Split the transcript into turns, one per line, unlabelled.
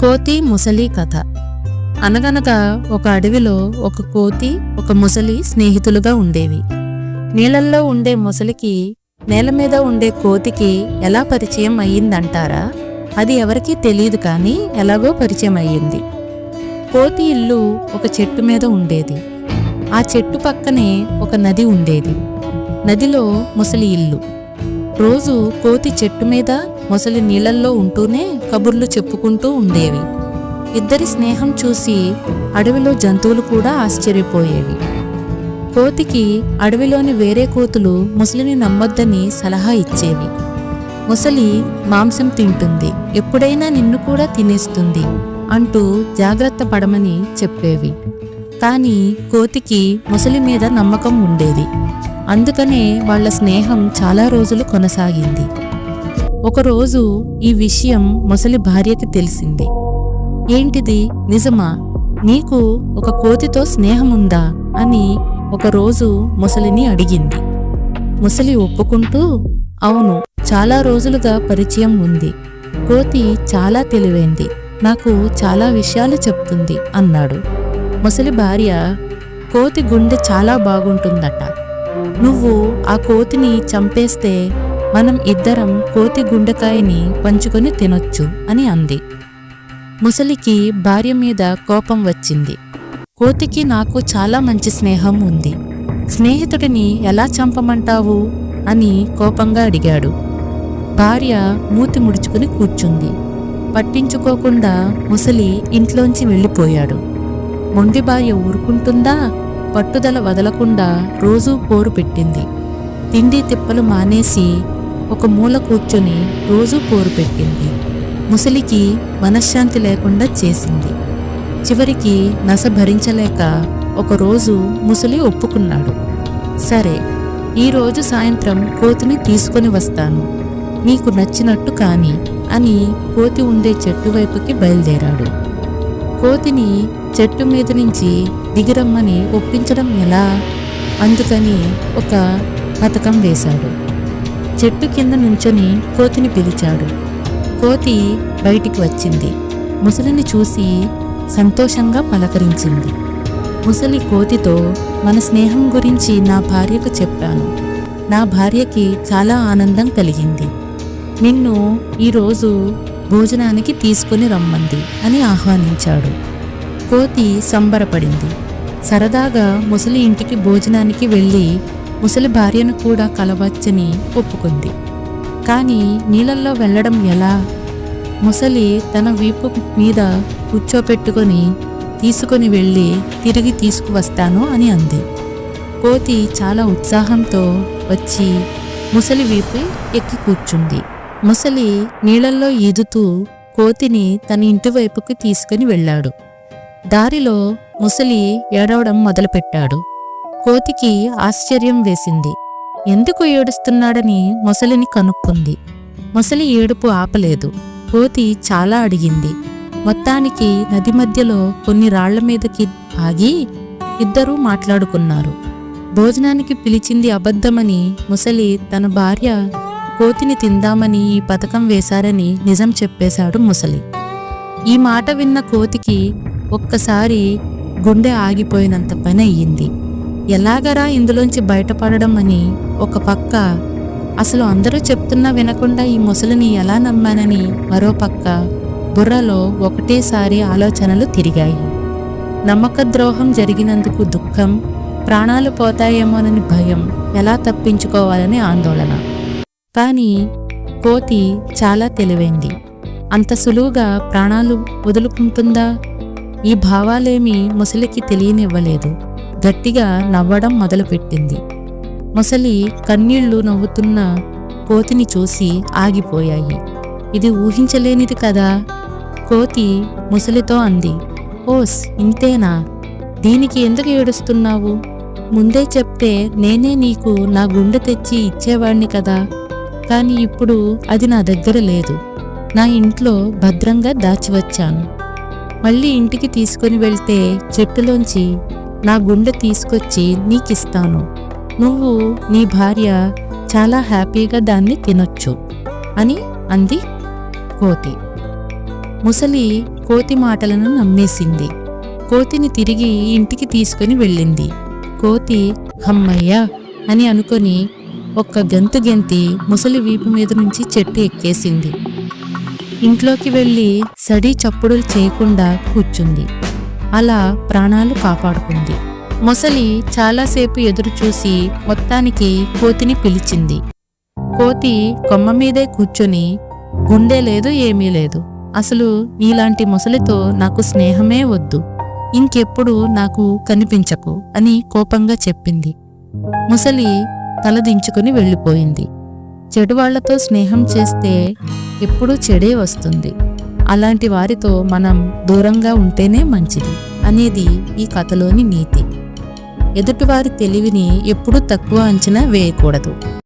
కోతి ముసలి కథ. అనగనగా ఒక అడవిలో ఒక కోతి ఒక ముసలి స్నేహితులుగా ఉండేవి. నీళ్ళల్లో ఉండే ముసలికి నేల మీద ఉండే కోతికి ఎలా పరిచయం అయ్యిందంటారా? అది ఎవరికీ తెలియదు కానీ ఎలాగో పరిచయం అయ్యింది. కోతి ఇల్లు ఒక చెట్టు మీద ఉండేది. ఆ చెట్టు పక్కనే ఒక నది ఉండేది. నదిలో ముసలి ఇల్లు. రోజు కోతి చెట్టు మీద మొసలి నీళ్ళల్లో ఉంటూనే కబుర్లు చెప్పుకుంటూ ఉండేవి. ఇద్దరి స్నేహం చూసి అడవిలో జంతువులు కూడా ఆశ్చర్యపోయేవి. కోతికి అడవిలోని వేరే కోతులు ముసలిని నమ్మొద్దని సలహా ఇచ్చేవి. ముసలి మాంసం తింటుంది ఎప్పుడైనా నిన్ను కూడా తినేస్తుంది అంటూ జాగ్రత్త పడమని చెప్పేవి. కానీ కోతికి ముసలి మీద నమ్మకం ఉండేది. అందుకనే వాళ్ళ స్నేహం చాలా రోజులు కొనసాగింది. ఒకరోజు ఈ విషయం ముసలి భార్యకి తెలిసింది. ఏంటిది? నిజమా? నీకు ఒక కోతితో స్నేహముందా? అని ఒకరోజు ముసలిని అడిగింది. ముసలి ఒప్పుకుంటూ అవును చాలా రోజులుగా పరిచయం ఉంది. కోతి చాలా తెలివైంది. నాకు చాలా విషయాలు చెప్తుంది అన్నాడు. ముసలి భార్య కోతి గుండె చాలా బాగుంటుందట. నువ్వు ఆ కోతిని చంపేస్తే మనం ఇద్దరం కోతి గుండెకాయని పంచుకొని తినొచ్చు అని అంది. ముసలికి భార్య మీద కోపం వచ్చింది. కోతికి నాకు చాలా మంచి స్నేహం ఉంది. స్నేహితుడిని ఎలా చంపమంటావు? అని కోపంగా అడిగాడు. భార్య మూతి ముడుచుకుని కూర్చుంది. పట్టించుకోకుండా ముసలి ఇంట్లోంచి వెళ్ళిపోయాడు. మొండి భార్య ఊరుకుంటుందా? పట్టుదల వదలకుండా రోజూ పోరు పెట్టింది. తిండి తిప్పలు మానేసి ఒక మూల కూర్చొని రోజూ పోరు పెట్టింది. ముసలికి మనశ్శాంతి లేకుండా చేసింది. చివరికి నస భరించలేక ఒకరోజు ముసలి ఒప్పుకున్నాడు. సరే ఈరోజు సాయంత్రం కోతిని తీసుకొని వస్తాను. నీకు నచ్చినట్టు కాని అని కోతి ఉండే చెట్టు వైపుకి బయలుదేరాడు. కోతిని చెట్టు మీద నుంచి దిగిరమ్మని ఒప్పించడం ఎలా? అందుకని ఒక పథకం వేశాడు. చెట్టు కింద నుంచొని కోతిని పిలిచాడు. కోతి బయటికి వచ్చింది. ముసలిని చూసి సంతోషంగా పలకరించింది. ముసలి కోతితో మన స్నేహం గురించి నా భార్యకు చెప్పాను. నా భార్యకి చాలా ఆనందం కలిగింది. నిన్ను ఈరోజు భోజనానికి తీసుకుని రమ్మంది అని ఆహ్వానించాడు. కోతి సంబరపడింది. సరదాగా ముసలి ఇంటికి భోజనానికి వెళ్ళి ముసలి భార్యను కూడా కలవచ్చని ఒప్పుకుంది. కానీ నీళ్ళల్లో వెళ్ళడం ఎలా? ముసలి తన వీపు మీద కూర్చోపెట్టుకొని తీసుకొని వెళ్ళి తిరిగి తీసుకువస్తాను అని అంది. కోతి చాలా ఉత్సాహంతో వచ్చి ముసలి వీపు ఎక్కి కూర్చుంది. ముసలి నీళ్ళల్లో ఈదుతూ కోతిని తన ఇంటి వైపుకి తీసుకుని వెళ్ళాడు. దారిలో ముసలి ఏడవడం మొదలుపెట్టాడు. కోతికి ఆశ్చర్యం వేసింది. ఎందుకు ఏడుస్తున్నాడని మొసలిని కనుక్కుంది. మొసలి ఏడుపు ఆపలేదు. కోతి చాలా అడిగింది. మొత్తానికి నది మధ్యలో కొన్ని రాళ్ళ మీదకి ఆగి ఇద్దరూ మాట్లాడుకున్నారు. భోజనానికి పిలిచింది అబద్ధమని ముసలి తన భార్య కోతిని తిందామని ఈ పథకం వేశారని నిజం చెప్పేశాడు ముసలి. ఈ మాట విన్న కోతికి ఒక్కసారి గుండె ఆగిపోయినంత పని అయ్యింది. ఎలాగరా ఇందులోంచి బయటపడడం అని ఒక పక్క అసలు అందరూ చెప్తున్నా వినకుండా ఈ ముసలిని ఎలా నమ్మానని మరో పక్క బుర్రలో ఒకటేసారి ఆలోచనలు తిరిగాయి. నమ్మక ద్రోహం జరిగినందుకు దుఃఖం ప్రాణాలు పోతాయేమోనని భయం ఎలా తప్పించుకోవాలని ఆందోళన. కానీ కోతి చాలా తెలివైంది. అంత సులువుగా ప్రాణాలు వదులుకుంటుందా? ఈ భావాలేమీ ముసలికి తెలియనివ్వలేదు. గట్టిగా నవ్వడం మొదలుపెట్టింది. ముసలి కన్నీళ్ళు నవ్వుతున్న కోతిని చూసి ఆగిపోయాయి. ఇది ఊహించలేనిది కదా? కోతి ముసలితో అంది. ఓస్ ఇంతేనా? దీనికి ఎందుకు ఏడుస్తున్నావు? ముందే చెప్తే నేనే నీకు నా గుండె తెచ్చి ఇచ్చేవాణ్ణి కదా? కానీ ఇప్పుడు అది నా దగ్గర లేదు. నా ఇంట్లో భద్రంగా దాచివచ్చాను. మళ్ళీ ఇంటికి తీసుకుని వెళ్తే చెట్టులోంచి నా గుండె తీసుకొచ్చి నీకిస్తాను. నువ్వు నీ భార్య చాలా హ్యాపీగా దాన్ని తినొచ్చు అని అంది కోతి. ముసలి కోతి మాటలను నమ్మేసింది. కోతిని తిరిగి ఇంటికి తీసుకుని వెళ్ళింది. కోతి హమ్మయ్యా అని అనుకొని ఒక్క గంతు గెంతి ముసలి వీపు మీద నుంచి చెట్టు ఎక్కేసింది. ఇంట్లోకి వెళ్ళి సడి చప్పుడులు చేయకుండా కూర్చుంది. అలా ప్రాణాలు కాపాడుకుంది. మొసలి చాలాసేపు ఎదురుచూసి మొత్తానికి కోతిని పిలిచింది. కోతి కొమ్మ మీదే కూర్చొని గుండె లేదు ఏమీ లేదు. అసలు నీలాంటి మొసలితో నాకు స్నేహమే వద్దు. ఇంకెప్పుడు నాకు కనిపించకు అని కోపంగా చెప్పింది. ముసలి తలదించుకుని వెళ్ళిపోయింది. చెడువాళ్ళతో స్నేహం చేస్తే ఎప్పుడూ చెడే వస్తుంది. అలాంటి వారితో మనం దూరంగా ఉంటేనే మంచిది అనేది ఈ కథలోని నీతి. ఎదుటివారి తెలివిని ఎప్పుడూ తక్కువ అంచనా వేయకూడదు.